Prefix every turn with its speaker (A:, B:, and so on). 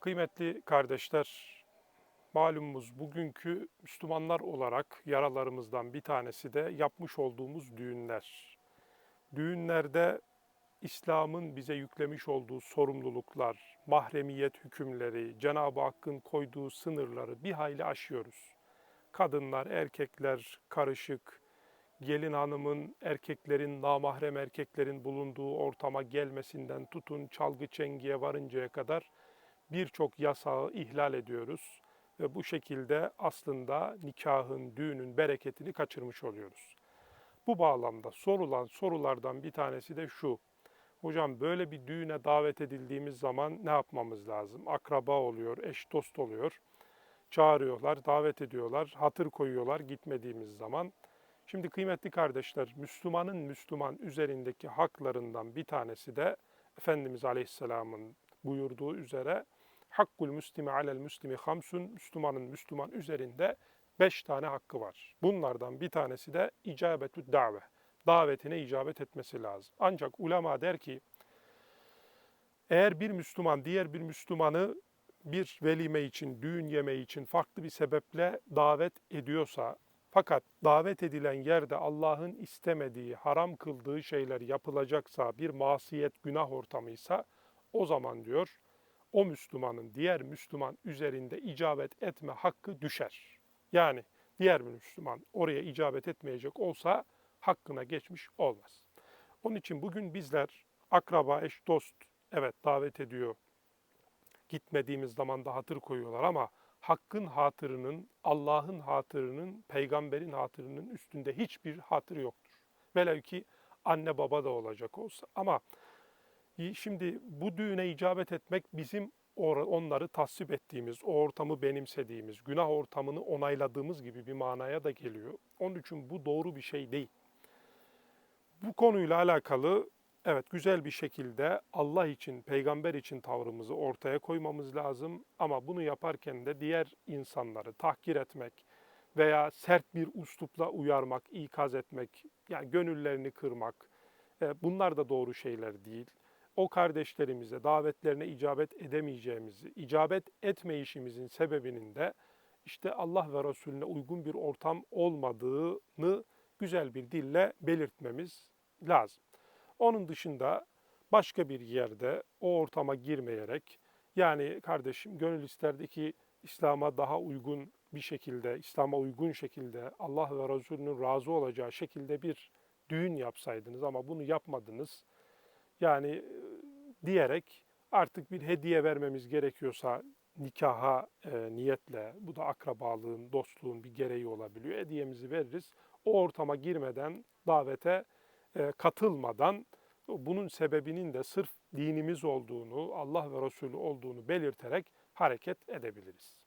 A: Kıymetli kardeşler, malumumuz bugünkü Müslümanlar olarak yaralarımızdan bir tanesi de yapmış olduğumuz düğünler. Düğünlerde İslam'ın bize yüklemiş olduğu sorumluluklar, mahremiyet hükümleri, Cenab-ı Hakk'ın koyduğu sınırları bir hayli aşıyoruz. Kadınlar, erkekler karışık, gelin hanımın, erkeklerin, namahrem erkeklerin bulunduğu ortama gelmesinden tutun çalgı çengiye varıncaya kadar birçok yasağı ihlal ediyoruz ve bu şekilde aslında nikahın, düğünün bereketini kaçırmış oluyoruz. Bu bağlamda sorulan sorulardan bir tanesi de şu. Hocam böyle bir düğüne davet edildiğimiz zaman ne yapmamız lazım? Akraba oluyor, eş dost oluyor. Çağırıyorlar, davet ediyorlar, hatır koyuyorlar gitmediğimiz zaman. Şimdi kıymetli kardeşler, Müslümanın Müslüman üzerindeki haklarından bir tanesi de Efendimiz Aleyhisselam'ın buyurduğu üzere Hakkul Müslimi alel Müslimi hamsun, Müslümanın Müslüman üzerinde beş tane hakkı var. Bunlardan bir tanesi de icabetü dave. Davetine icabet etmesi lazım. Ancak ulema der ki, eğer bir Müslüman diğer bir Müslümanı bir velime için, düğün yemeği için farklı bir sebeple davet ediyorsa, fakat davet edilen yerde Allah'ın istemediği, haram kıldığı şeyler yapılacaksa, bir masiyet, günah ortamıysa, o zaman diyor, o Müslümanın diğer Müslüman üzerinde icabet etme hakkı düşer. Yani diğer bir Müslüman oraya icabet etmeyecek olsa hakkına geçmiş olmaz. Onun için bugün bizler akraba, eş, dost evet davet ediyor. Gitmediğimiz zaman da hatır koyuyorlar ama hakkın hatırının, Allah'ın hatırının, peygamberin hatırının üstünde hiçbir hatır yoktur. Velev ki anne baba da olacak olsa. Ama Şimdi bu düğüne icabet etmek bizim onları tasvip ettiğimiz, o ortamı benimsediğimiz, günah ortamını onayladığımız gibi bir manaya da geliyor. Onun için bu doğru bir şey değil. Bu konuyla alakalı evet güzel bir şekilde Allah için, peygamber için tavrımızı ortaya koymamız lazım ama bunu yaparken de diğer insanları tahkir etmek veya sert bir uslupla uyarmak, ikaz etmek, yani gönüllerini kırmak bunlar da doğru şeyler değil o kardeşlerimize davetlerine icabet edemeyeceğimizi, icabet etmeyişimizin sebebinin de işte Allah ve Resulüne uygun bir ortam olmadığını güzel bir dille belirtmemiz lazım. Onun dışında başka bir yerde o ortama girmeyerek yani kardeşim gönül isterdi ki İslam'a daha uygun bir şekilde, İslam'a uygun şekilde Allah ve Resulünün razı olacağı şekilde bir düğün yapsaydınız ama bunu yapmadınız. Yani diyerek artık bir hediye vermemiz gerekiyorsa nikaha e, niyetle, bu da akrabalığın, dostluğun bir gereği olabiliyor. Hediyemizi veririz. O ortama girmeden, davete e, katılmadan bunun sebebinin de sırf dinimiz olduğunu, Allah ve Resulü olduğunu belirterek hareket edebiliriz.